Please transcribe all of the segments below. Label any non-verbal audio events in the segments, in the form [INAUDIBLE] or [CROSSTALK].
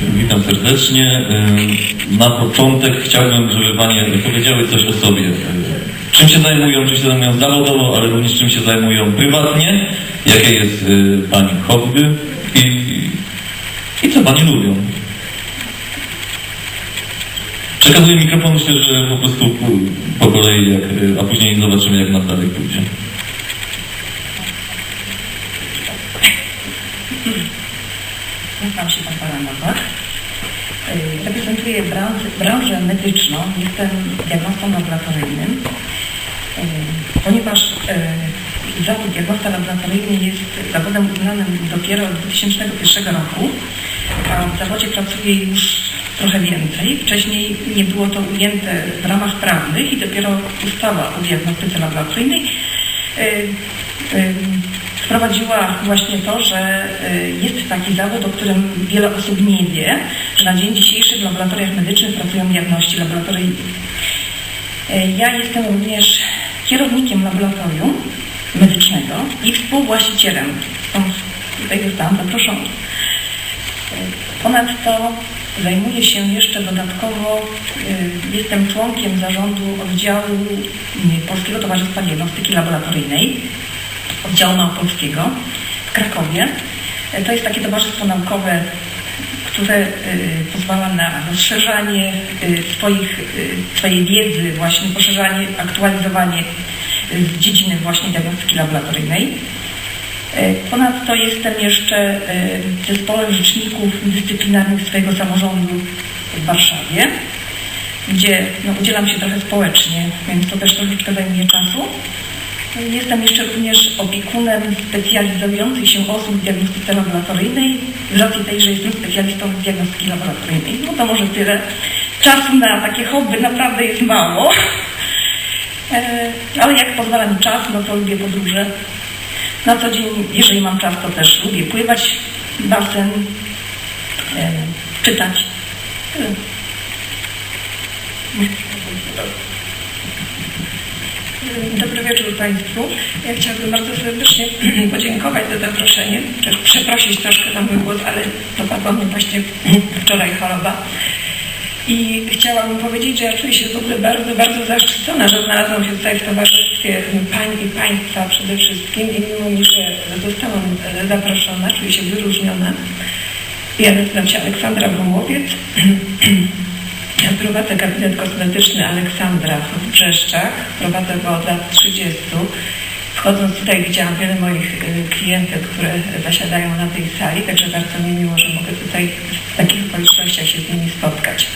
Witam serdecznie. Na początek chciałbym, żeby Panie powiedziały coś o sobie. Czym się zajmują, czym się zajmują zawodowo, ale również czym się zajmują prywatnie, jakie jest y, Pani hobby i, i co Pani lubią. Przekazuję mikrofon, myślę, że po prostu po, kolei, jak, y, a później zobaczymy, jak nam dalej pójdzie. Nazywam się Barbara Nowak. Y, Reprezentuję branżę, branżę medyczną. Jestem diagnostą laboratoryjnym. Y, Ponieważ y, zawód diagnosta laboratoryjny jest zawodem uznanym dopiero od 2001 roku, a w zawodzie pracuję już trochę więcej. Wcześniej nie było to ujęte w ramach prawnych i dopiero ustawa o diagnostyce laboratoryjnej y, y, wprowadziła właśnie to, że y, jest taki zawód, o którym wiele osób nie wie, że na dzień dzisiejszy w laboratoriach medycznych pracują diagności laboratoryjni. Y, Ja jestem również kierownikiem laboratorium medycznego i współwłaścicielem. Stąd tutaj zostałam zaproszona. Y, Ponadto zajmuję się jeszcze dodatkowo, jestem członkiem zarządu oddziału Polskiego Towarzystwa Diagnostyki Laboratoryjnej, oddziału małopolskiego w Krakowie. Y, To jest takie towarzystwo naukowe, które y, pozwala na rozszerzanie y, swoich, y, swojej wiedzy, właśnie poszerzanie, aktualizowanie y, z dziedziny właśnie diagnostyki laboratoryjnej. Ponadto jestem jeszcze w zespole rzeczników dyscyplinarnych swojego samorządu w Warszawie, gdzie no, udzielam się trochę społecznie, więc to też troszeczkę zajmuje czasu. Jestem jeszcze również opiekunem specjalizujących się osób w diagnostyce laboratoryjnej, z racji tej, że jestem specjalistą w diagnostyki laboratoryjnej. No to może tyle. Czasu na takie hobby naprawdę jest mało, E, ale jak pozwala mi czas, no to lubię podróże. Na co dzień, jeżeli mam czas, to też lubię pływać, basen, e, czytać. Tyle. Dobry wieczór Państwu. Ja chciałabym bardzo serdecznie [CLEARS THROAT] podziękować za zaproszenie, przeprosić troszkę za mój głos, ale dopadła mnie właśnie [CLEARS THROAT] wczoraj choroba. I chciałabym powiedzieć, że ja czuję się w ogóle bardzo, bardzo zaszczycona, że znalazłam się tutaj w towarzystwie pań i państwa przede wszystkim i mimo mi, że zostałam e, zaproszona, czuję się wyróżniona. Ja nazywam się Aleksandra Gomowiec. [CLEARS THROAT] Prowadzę gabinet kosmetyczny Aleksandra w Brzeszczach. Prowadzę go od lat 30. Wchodząc tutaj widziałam wiele moich y, klientek, które zasiadają na tej sali, także bardzo mi miło, że mogę tutaj w takich okolicznościach się z nimi spotkać.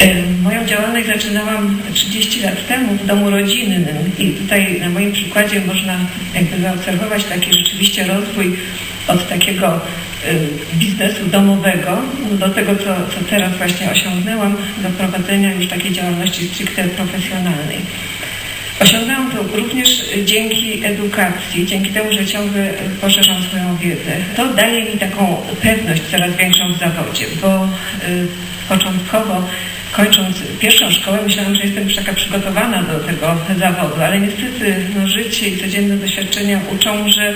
Y, Moją działalność zaczynałam 30 lat temu w domu rodzinnym i tutaj na moim przykładzie można jakby zaobserwować taki rzeczywiście rozwój od takiego biznesu domowego do tego, co, co teraz właśnie osiągnęłam, do prowadzenia już takiej działalności stricte profesjonalnej. Osiągnęłam to również dzięki edukacji, dzięki temu, że ciągle poszerzam swoją wiedzę. To daje mi taką pewność coraz większą w zawodzie, bo y, początkowo kończąc pierwszą szkołę myślałam, że jestem już taka przygotowana do tego zawodu, ale niestety no, życie i codzienne doświadczenia uczą, że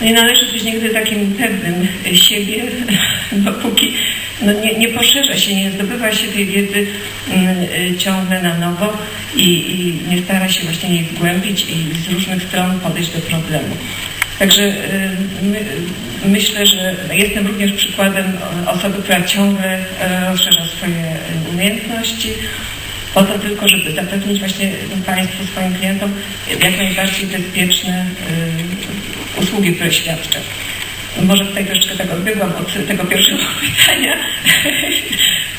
nie należy być nigdy takim pewnym siebie, [LAUGHS] dopóki no, nie, nie poszerza się, nie zdobywa się tej wiedzy mm, y, ciągle na nowo i, i nie stara się właśnie jej wgłębić i z różnych stron podejść do problemu. Także y, my, myślę, że jestem również przykładem osoby, która ciągle e, rozszerza swoje umiejętności po to tylko, żeby zapewnić właśnie Państwu, swoim klientom jak najbardziej bezpieczne y, usługi, które świadczę. Może tutaj troszeczkę tak odbiegłam od tego pierwszego [LAUGHS] pytania.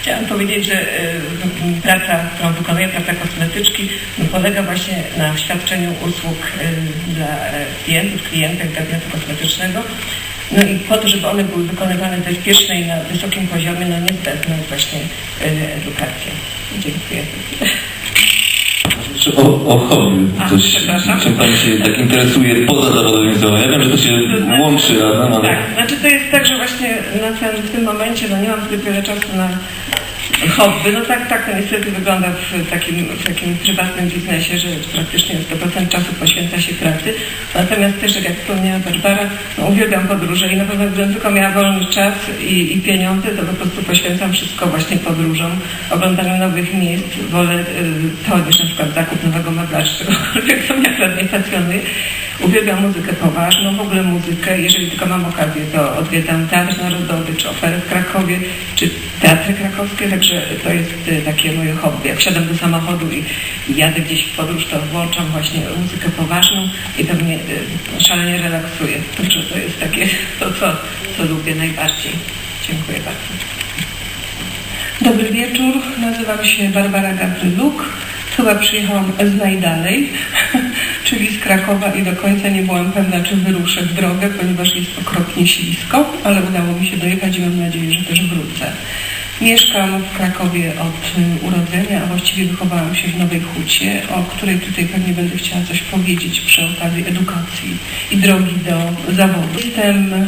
Chciałam powiedzieć, że y, praca, którą wykonuję, praca kosmetyczki, polega właśnie na świadczeniu usług y, dla e, klientów, klientek gabinetu kosmetycznego. No i po to, żeby one były wykonywane bezpiecznie i na wysokim poziomie, no niezbędna jest właśnie y, edukacja. Dziękuję. Czy o, o hobby, A, coś, przepraszam. czym Pani się tak interesuje poza zawodowym zdrowiem? Ja wiem, że to się łączy razem, ale... Tak, znaczy to jest tak, że właśnie na w tym momencie no nie mam zbyt wiele czasu na hobby. No tak, tak to niestety wygląda w takim, w takim prywatnym biznesie, że praktycznie 100% czasu poświęca się pracy. Natomiast też, tak jak wspomniała Barbara, no, uwielbiam podróże i na pewno gdybym tylko miała wolny czas i, i pieniądze, to po prostu poświęcam wszystko właśnie podróżom, oglądaniu nowych miejsc. Wolę y, to niż na przykład zakup nowego czy czegokolwiek, co mnie akurat nie. Uwielbiam muzykę poważną, w ogóle muzykę. Jeżeli tylko mam okazję, to odwiedzam Teatr Narodowy, czy operę w Krakowie, czy teatry krakowskie, także to jest y, takie moje hobby. Jak wsiadam do samochodu i, i jadę gdzieś w podróż, to włączam właśnie muzykę poważną i to mnie y, szalenie relaksuje. Także to jest takie [LAUGHS] to, co, co lubię najbardziej. Dziękuję bardzo. Dobry wieczór, nazywam się Barbara Gabryluk. Chyba przyjechałam z najdalej, [LAUGHS] czyli z Krakowa i do końca nie byłam pewna, czy wyruszę w drogę, ponieważ jest okropnie ślisko, ale udało mi się dojechać i mam nadzieję, że też wrócę. Mieszkam w Krakowie od y, urodzenia, a właściwie wychowałam się w Nowej Hucie, o której tutaj pewnie będę chciała coś powiedzieć przy okazji edukacji i drogi do zawodu. Jestem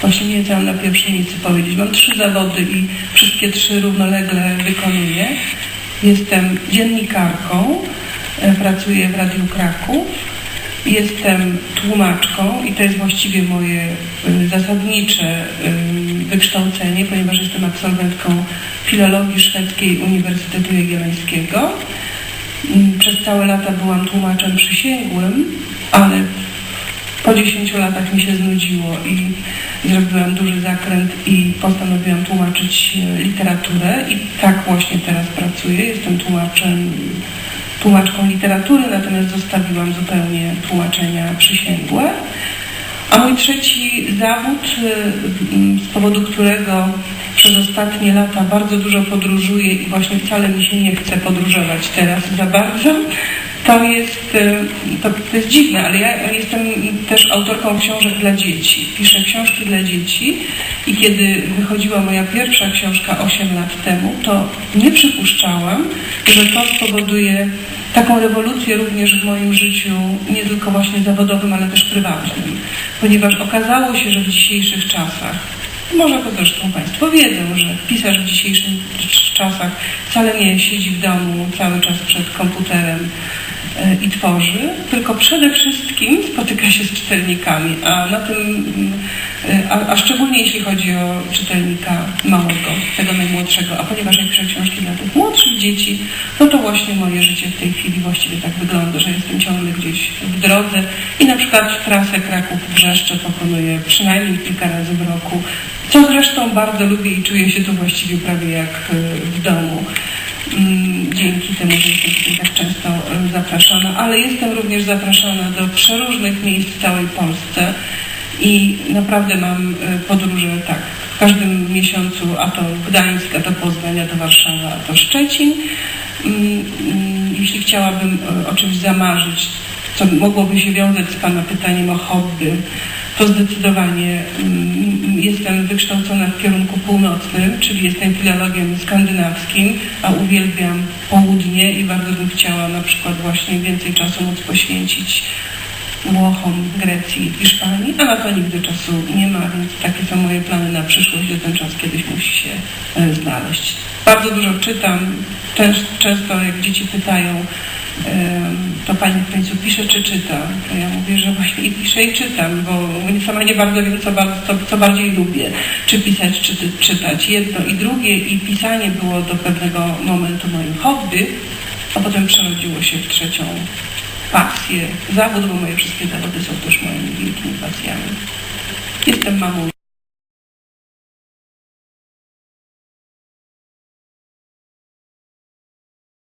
Właśnie nie wiedziałam na pierwszej nic powiedzieć. Mam trzy zawody i wszystkie trzy równolegle wykonuję. Jestem dziennikarką, pracuję w Radiu Kraków. Jestem tłumaczką i to jest właściwie moje e, zasadnicze e, wykształcenie, ponieważ jestem absolwentką filologii szwedzkiej Uniwersytetu Jagiellońskiego. Mm, Przez całe lata byłam tłumaczem przysięgłym, ale po 10 latach mi się znudziło i zrobiłam duży zakręt i postanowiłam tłumaczyć e, literaturę i tak właśnie teraz pracuję. Jestem tłumaczem, tłumaczką literatury, natomiast zostawiłam zupełnie tłumaczenia przysięgłe. A mój trzeci zawód, m, z powodu którego przez ostatnie lata bardzo dużo podróżuję i właśnie wcale mi się nie chce podróżować teraz za bardzo, to jest, e, to, to jest dziwne, ale ja jestem też autorką książek dla dzieci. Piszę książki dla dzieci i kiedy wychodziła moja pierwsza książka 8 lat temu, to nie przypuszczałam, że to spowoduje taką rewolucję również w moim życiu, nie tylko właśnie zawodowym, ale też prywatnym. Ponieważ okazało się, że w dzisiejszych czasach może to zresztą Państwo wiedzą, że pisarz w dzisiejszych czasach wcale nie siedzi w domu cały czas przed komputerem i tworzy, tylko przede wszystkim spotyka się z czytelnikami, a na tym, mm, e, a, a szczególnie jeśli chodzi o czytelnika małego, tego najmłodszego, a ponieważ ja piszę książki dla tych młodszych dzieci, no to właśnie moje życie w tej chwili właściwie tak wygląda, że jestem ciągle gdzieś w drodze i na przykład trasę Kraków-Brzeszcze pokonuję przynajmniej kilka razy w roku, co zresztą bardzo lubię i czuję się tu właściwie prawie jak e, w domu. Mm, Dzięki temu, że jestem tutaj tak często e, zapraszana, ale jestem również zapraszana do przeróżnych miejsc w całej Polsce i naprawdę mam e, podróże tak w każdym miesiącu, a to Gdańsk, a to Poznań, a to Warszawa, a to Szczecin. Mm, mm, Jeśli chciałabym e, o czymś zamarzyć, co mogłoby się wiązać z Pana pytaniem o hobby, to zdecydowanie wykształcona w kierunku północnym, czyli jestem filologiem skandynawskim, a uwielbiam południe i bardzo bym chciała na przykład właśnie więcej czasu móc poświęcić Włochom, Grecji, Hiszpanii, a na to nigdy czasu nie ma, więc takie są moje plany na przyszłość, że ten czas kiedyś musi się e, znaleźć. Bardzo dużo czytam, często, jak dzieci pytają, to pani w końcu pisze czy czyta? To ja mówię, że właśnie i piszę i czytam, bo sama nie bardzo wiem, co, co, co bardziej lubię, czy pisać, czy czytać. Jedno i drugie i pisanie było do pewnego momentu moim hobby, a potem przerodziło się w trzecią pasję, zawód, bo moje wszystkie zawody są też moimi wielkimi pasjami. Jestem mamą